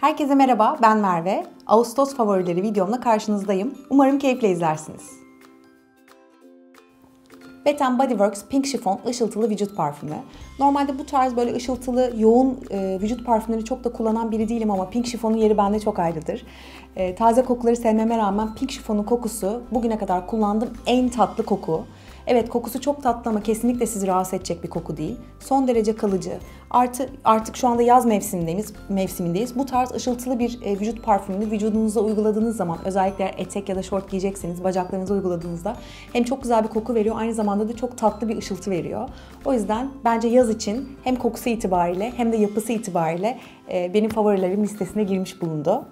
Herkese merhaba, ben Merve. Ağustos favorileri videomla karşınızdayım. Umarım keyifle izlersiniz. Bath Body Works Pink Chiffon ışıltılı vücut parfümü. Normalde bu tarz böyle ışıltılı, yoğun e, vücut parfümleri çok da kullanan biri değilim ama Pink Chiffon'un yeri bende çok ayrıdır. E, taze kokuları sevmeme rağmen Pink Chiffon'un kokusu bugüne kadar kullandığım en tatlı koku. Evet kokusu çok tatlı ama kesinlikle sizi rahatsız edecek bir koku değil. Son derece kalıcı. Artı artık şu anda yaz mevsimindeyiz. Mevsimindeyiz. Bu tarz ışıltılı bir e, vücut parfümünü vücudunuza uyguladığınız zaman özellikle etek ya da şort giyecekseniz bacaklarınıza uyguladığınızda hem çok güzel bir koku veriyor aynı zamanda da çok tatlı bir ışıltı veriyor. O yüzden bence yaz için hem kokusu itibariyle hem de yapısı itibariyle e, benim favorilerim listesine girmiş bulundu.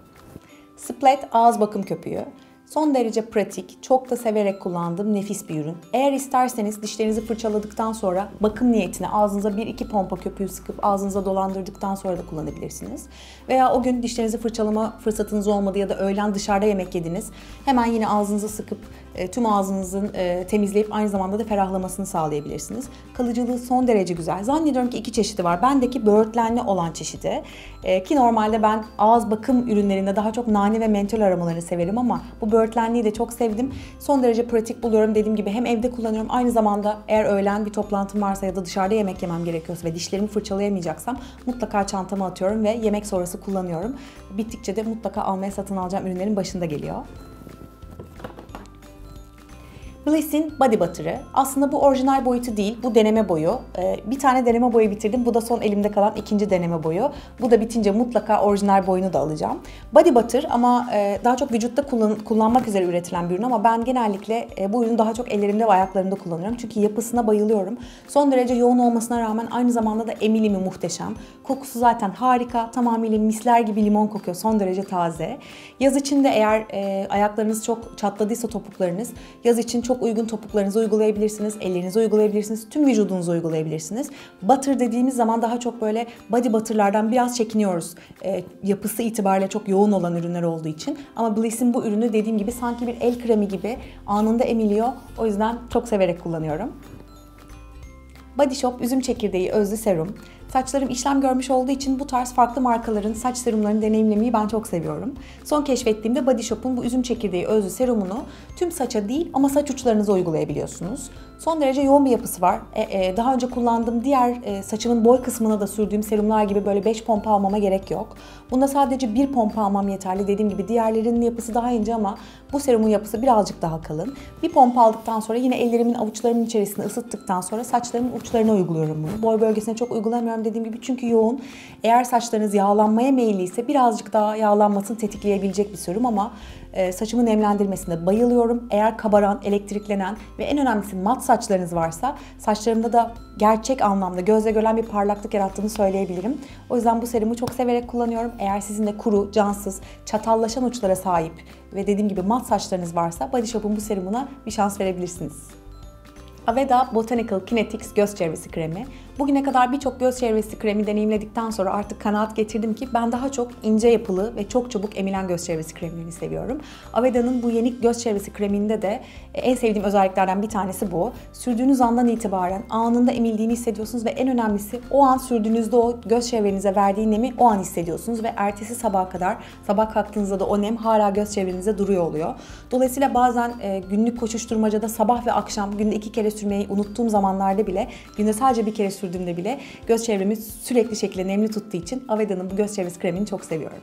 Splat ağız bakım köpüğü. Son derece pratik, çok da severek kullandığım nefis bir ürün. Eğer isterseniz dişlerinizi fırçaladıktan sonra bakım niyetine ağzınıza 1-2 pompa köpüğü sıkıp ağzınıza dolandırdıktan sonra da kullanabilirsiniz. Veya o gün dişlerinizi fırçalama fırsatınız olmadı ya da öğlen dışarıda yemek yediniz. Hemen yine ağzınıza sıkıp e, tüm ağzınızın e, temizleyip aynı zamanda da ferahlamasını sağlayabilirsiniz. Kalıcılığı son derece güzel. Zannediyorum ki iki çeşidi var. Bendeki böğürtlenli olan çeşidi. E, ki normalde ben ağız bakım ürünlerinde daha çok nane ve mentol aromalarını severim ama bu böğürtlenliyi de çok sevdim. Son derece pratik buluyorum. Dediğim gibi hem evde kullanıyorum aynı zamanda eğer öğlen bir toplantım varsa ya da dışarıda yemek yemem gerekiyorsa ve dişlerimi fırçalayamayacaksam mutlaka çantama atıyorum ve yemek sonrası kullanıyorum. Bittikçe de mutlaka almaya satın alacağım ürünlerin başında geliyor. Bliss'in Body Butter'ı. Aslında bu orijinal boyutu değil, bu deneme boyu. Ee, bir tane deneme boyu bitirdim. Bu da son elimde kalan ikinci deneme boyu. Bu da bitince mutlaka orijinal boyunu da alacağım. Body Butter ama e, daha çok vücutta kullan kullanmak üzere üretilen bir ürün ama ben genellikle e, bu ürünü daha çok ellerimde ve ayaklarımda kullanıyorum. Çünkü yapısına bayılıyorum. Son derece yoğun olmasına rağmen aynı zamanda da emilimi muhteşem. Kokusu zaten harika. Tamamıyla misler gibi limon kokuyor. Son derece taze. Yaz için de eğer e, ayaklarınız çok çatladıysa topuklarınız yaz için çok çok uygun topuklarınızı uygulayabilirsiniz, ellerinize uygulayabilirsiniz, tüm vücudunuza uygulayabilirsiniz. Butter dediğimiz zaman daha çok böyle body butterlardan biraz çekiniyoruz. E, yapısı itibariyle çok yoğun olan ürünler olduğu için. Ama Bliss'in bu ürünü dediğim gibi sanki bir el kremi gibi anında emiliyor. O yüzden çok severek kullanıyorum. Body Shop üzüm çekirdeği özlü serum. Saçlarım işlem görmüş olduğu için bu tarz farklı markaların saç serumlarını deneyimlemeyi ben çok seviyorum. Son keşfettiğimde Body Shop'un bu üzüm çekirdeği özlü serumunu tüm saça değil ama saç uçlarınıza uygulayabiliyorsunuz. Son derece yoğun bir yapısı var. E, e, daha önce kullandığım diğer e, saçımın boy kısmına da sürdüğüm serumlar gibi böyle 5 pompa almama gerek yok. Bunda sadece bir pompa almam yeterli. Dediğim gibi diğerlerinin yapısı daha ince ama bu serumun yapısı birazcık daha kalın. Bir pompa aldıktan sonra yine ellerimin avuçlarımın içerisinde ısıttıktan sonra saçlarımın uçlarına uyguluyorum bunu. Boy bölgesine çok uygulamıyorum dediğim gibi çünkü yoğun. Eğer saçlarınız yağlanmaya meyilliyse birazcık daha yağlanmasını tetikleyebilecek bir serum ama e, saçımı nemlendirmesinde bayılıyorum. Eğer kabaran, elektriklenen ve en önemlisi mat saçlarınız varsa saçlarımda da gerçek anlamda gözle görülen bir parlaklık yarattığını söyleyebilirim. O yüzden bu serumu çok severek kullanıyorum. Eğer sizin de kuru, cansız, çatallaşan uçlara sahip ve dediğim gibi mat saçlarınız varsa Body Shop'un bu serumuna bir şans verebilirsiniz. Aveda Botanical Kinetics göz çevresi kremi. Bugüne kadar birçok göz çevresi kremi deneyimledikten sonra artık kanaat getirdim ki ben daha çok ince yapılı ve çok çabuk emilen göz çevresi kremlerini seviyorum. Aveda'nın bu yeni göz çevresi kreminde de e, en sevdiğim özelliklerden bir tanesi bu. Sürdüğünüz andan itibaren anında emildiğini hissediyorsunuz ve en önemlisi o an sürdüğünüzde o göz çevrenize verdiği nemi o an hissediyorsunuz ve ertesi sabaha kadar sabah kalktığınızda da o nem hala göz çevrenize duruyor oluyor. Dolayısıyla bazen e, günlük koşuşturmacada sabah ve akşam günde iki kere sürmeyi unuttuğum zamanlarda bile günde sadece bir kere sürdüğümde bile göz çevremi sürekli şekilde nemli tuttuğu için Aveda'nın bu göz çevresi kremini çok seviyorum.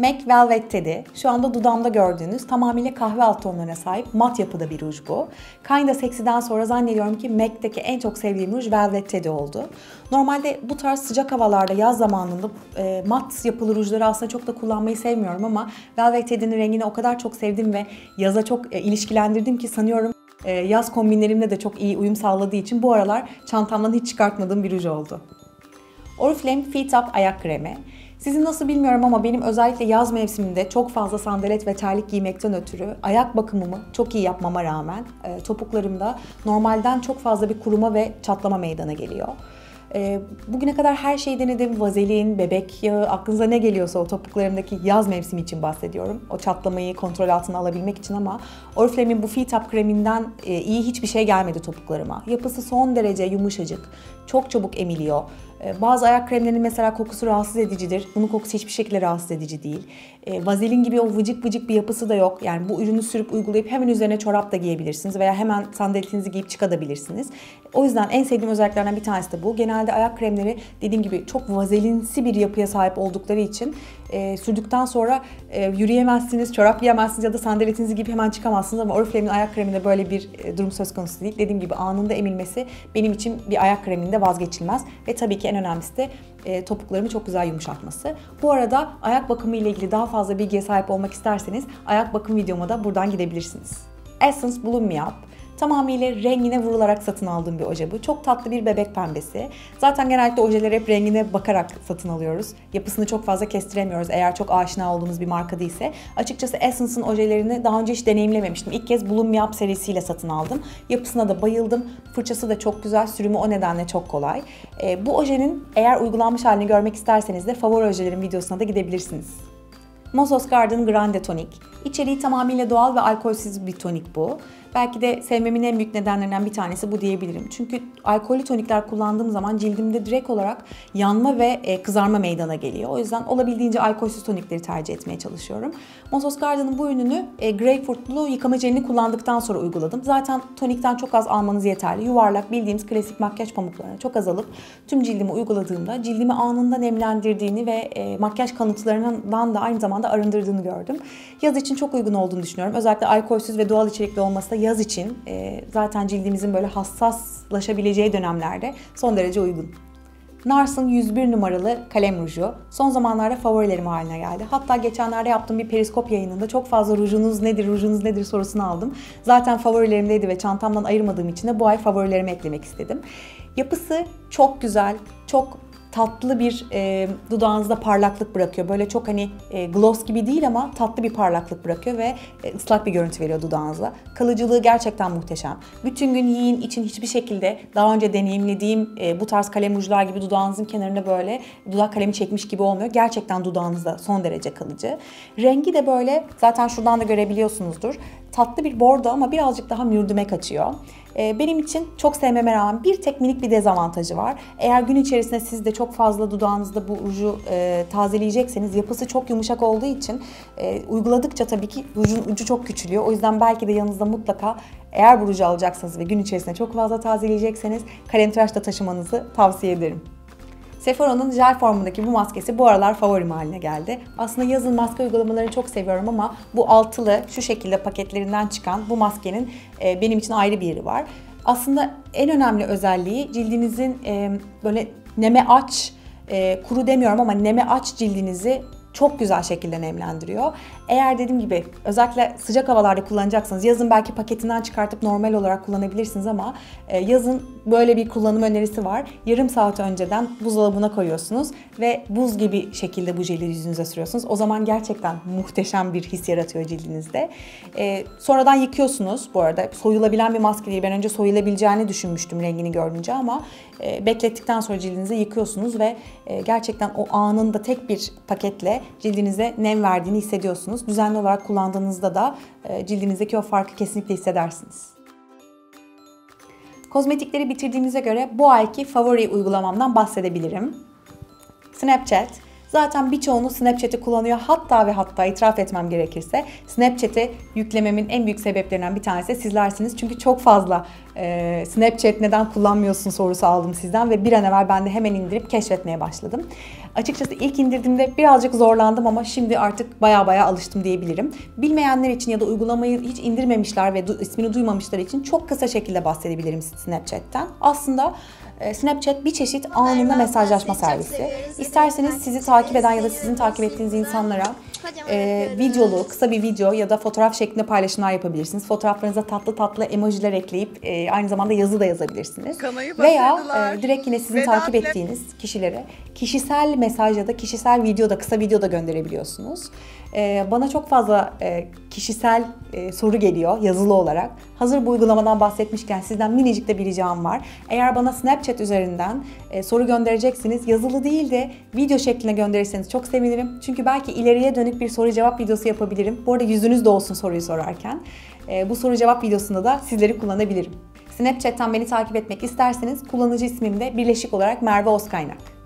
MAC Velvet Teddy. Şu anda dudağımda gördüğünüz tamamıyla kahve alt tonlarına sahip mat yapıda bir ruj bu. Kinda Sexy'den sonra zannediyorum ki MAC'teki en çok sevdiğim ruj Velvet Teddy oldu. Normalde bu tarz sıcak havalarda yaz zamanında e, mat yapılı rujları aslında çok da kullanmayı sevmiyorum ama Velvet Teddy'nin rengini o kadar çok sevdim ve yaza çok e, ilişkilendirdim ki sanıyorum e, yaz kombinlerimle de çok iyi uyum sağladığı için bu aralar çantamdan hiç çıkartmadığım bir ruj oldu. Oriflame Feet Up ayak kremi. Sizin nasıl bilmiyorum ama benim özellikle yaz mevsiminde çok fazla sandalet ve terlik giymekten ötürü ayak bakımımı çok iyi yapmama rağmen e, topuklarımda normalden çok fazla bir kuruma ve çatlama meydana geliyor. E, bugüne kadar her şeyi denedim. Vazelin, bebek yağı, aklınıza ne geliyorsa o topuklarımdaki yaz mevsimi için bahsediyorum. O çatlamayı kontrol altına alabilmek için ama Oriflame'in bu Feet Up kreminden e, iyi hiçbir şey gelmedi topuklarıma. Yapısı son derece yumuşacık, çok çabuk emiliyor. E, bazı ayak kremlerinin mesela kokusu rahatsız edicidir. Bunun kokusu hiçbir şekilde rahatsız edici değil. E, vazelin gibi o vıcık vıcık bir yapısı da yok. Yani bu ürünü sürüp uygulayıp hemen üzerine çorap da giyebilirsiniz veya hemen sandaletinizi giyip çıkabilirsiniz. O yüzden en sevdiğim özelliklerden bir tanesi de bu. Genelde ayak kremleri dediğim gibi çok vazelinsi bir yapıya sahip oldukları için e, sürdükten sonra e, yürüyemezsiniz, çorap giyemezsiniz ya da sandaletinizi giyip hemen çıkamazsınız ama Oriflame'in ayak kreminde böyle bir e, durum söz konusu değil. Dediğim gibi anında emilmesi benim için bir ayak kreminde vazgeçilmez ve tabii ki en önemlisi de e, topuklarımı çok güzel yumuşatması. Bu arada ayak bakımı ile ilgili daha fazla bilgiye sahip olmak isterseniz ayak bakım videoma da buradan gidebilirsiniz. Essence Bloom Me Up Tamamıyla rengine vurularak satın aldığım bir oje bu. Çok tatlı bir bebek pembesi. Zaten genellikle ojeleri hep rengine bakarak satın alıyoruz. Yapısını çok fazla kestiremiyoruz eğer çok aşina olduğumuz bir marka değilse. Açıkçası Essence'ın ojelerini daha önce hiç deneyimlememiştim. İlk kez Bloom Up serisiyle satın aldım. Yapısına da bayıldım. Fırçası da çok güzel. Sürümü o nedenle çok kolay. E, bu ojenin eğer uygulanmış halini görmek isterseniz de favori ojelerin videosuna da gidebilirsiniz. Mozos Garden Grande Tonic. İçeriği tamamıyla doğal ve alkolsüz bir tonik bu. Belki de sevmemin en büyük nedenlerinden bir tanesi bu diyebilirim. Çünkü alkollü tonikler kullandığım zaman cildimde direkt olarak yanma ve e, kızarma meydana geliyor. O yüzden olabildiğince alkolsüz tonikleri tercih etmeye çalışıyorum. Mozos Garden'ın bu ürününü e, greyfurtlu yıkama jelini kullandıktan sonra uyguladım. Zaten tonikten çok az almanız yeterli. Yuvarlak bildiğimiz klasik makyaj pamuklarına çok az alıp tüm cildimi uyguladığımda cildimi anında nemlendirdiğini ve e, makyaj kanıtlarından da aynı zamanda arındırdığını gördüm. Yaz için çok uygun olduğunu düşünüyorum. Özellikle alkolsüz ve doğal içerikli olması da yaz için e, zaten cildimizin böyle hassaslaşabileceği dönemlerde son derece uygun. Nars'ın 101 numaralı kalem ruju son zamanlarda favorilerim haline geldi. Hatta geçenlerde yaptığım bir periskop yayınında çok fazla rujunuz nedir, rujunuz nedir sorusunu aldım. Zaten favorilerimdeydi ve çantamdan ayırmadığım için de bu ay favorilerime eklemek istedim. Yapısı çok güzel, çok tatlı bir e, dudağınızda parlaklık bırakıyor. Böyle çok hani e, gloss gibi değil ama tatlı bir parlaklık bırakıyor ve e, ıslak bir görüntü veriyor dudağınıza. Kalıcılığı gerçekten muhteşem. Bütün gün yiyin için hiçbir şekilde daha önce deneyimlediğim e, bu tarz kalem rujlar gibi dudağınızın kenarına böyle dudak kalemi çekmiş gibi olmuyor. Gerçekten dudağınızda son derece kalıcı. Rengi de böyle zaten şuradan da görebiliyorsunuzdur. Tatlı bir bordo ama birazcık daha mürdüme kaçıyor. Ee, benim için çok sevmeme rağmen bir tek minik bir dezavantajı var. Eğer gün içerisinde siz de çok fazla dudağınızda bu ruju e, tazeleyecekseniz yapısı çok yumuşak olduğu için e, uyguladıkça tabii ki rujun ucu çok küçülüyor. O yüzden belki de yanınızda mutlaka eğer bu ruju alacaksınız ve gün içerisinde çok fazla tazeleyecekseniz kalem tıraş da taşımanızı tavsiye ederim. Sephora'nın jel formundaki bu maskesi bu aralar favorim haline geldi. Aslında yazın maske uygulamalarını çok seviyorum ama bu altılı şu şekilde paketlerinden çıkan bu maskenin e, benim için ayrı bir yeri var. Aslında en önemli özelliği cildinizin e, böyle neme aç, e, kuru demiyorum ama neme aç cildinizi çok güzel şekilde nemlendiriyor. Eğer dediğim gibi özellikle sıcak havalarda kullanacaksanız yazın belki paketinden çıkartıp normal olarak kullanabilirsiniz ama e, yazın böyle bir kullanım önerisi var. Yarım saat önceden buzdolabına koyuyorsunuz ve buz gibi şekilde bu jeli yüzünüze sürüyorsunuz. O zaman gerçekten muhteşem bir his yaratıyor cildinizde. E, sonradan yıkıyorsunuz bu arada. Soyulabilen bir maske değil. Ben önce soyulabileceğini düşünmüştüm rengini görünce ama e, beklettikten sonra cildinizi yıkıyorsunuz ve gerçekten o anında tek bir paketle cildinize nem verdiğini hissediyorsunuz. Düzenli olarak kullandığınızda da e, cildinizdeki o farkı kesinlikle hissedersiniz. Kozmetikleri bitirdiğimize göre bu ayki favori uygulamamdan bahsedebilirim. Snapchat. Zaten birçoğunuz Snapchat'i kullanıyor. Hatta ve hatta itiraf etmem gerekirse Snapchat'i yüklememin en büyük sebeplerinden bir tanesi sizlersiniz. Çünkü çok fazla e, Snapchat neden kullanmıyorsun sorusu aldım sizden ve bir an evvel ben de hemen indirip keşfetmeye başladım. Açıkçası ilk indirdiğimde birazcık zorlandım ama şimdi artık baya baya alıştım diyebilirim. Bilmeyenler için ya da uygulamayı hiç indirmemişler ve ismini duymamışlar için çok kısa şekilde bahsedebilirim Snapchat'ten. Aslında Snapchat bir çeşit anında mesajlaşma servisi. İsterseniz sizi takip eden ya da sizin takip ettiğiniz insanlara e, videolu, kısa bir video ya da fotoğraf şeklinde paylaşımlar yapabilirsiniz. Fotoğraflarınıza tatlı tatlı emojiler ekleyip e, aynı zamanda yazı da yazabilirsiniz. Veya e, direkt yine sizin Vedat takip ettiğiniz kişilere kişisel mesaj ya da kişisel video da kısa video da gönderebiliyorsunuz. E, bana çok fazla e, kişisel e, soru geliyor yazılı olarak. Hazır bu uygulamadan bahsetmişken sizden minicik de bir ricam var. Eğer bana Snapchat üzerinden e, soru göndereceksiniz yazılı değil de video şeklinde gönderirseniz çok sevinirim. Çünkü belki ileriye dönük bir soru cevap videosu yapabilirim. Bu arada yüzünüz de olsun soruyu sorarken. Bu soru cevap videosunda da sizleri kullanabilirim. Snapchat'ten beni takip etmek isterseniz kullanıcı ismim de birleşik olarak Merve Ozkaynak.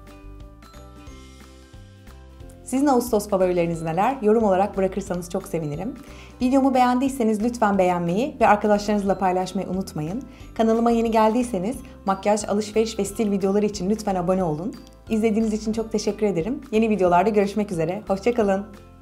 Sizin Ağustos favorileriniz neler? Yorum olarak bırakırsanız çok sevinirim. Videomu beğendiyseniz lütfen beğenmeyi ve arkadaşlarınızla paylaşmayı unutmayın. Kanalıma yeni geldiyseniz makyaj, alışveriş ve stil videoları için lütfen abone olun. İzlediğiniz için çok teşekkür ederim. Yeni videolarda görüşmek üzere. Hoşçakalın.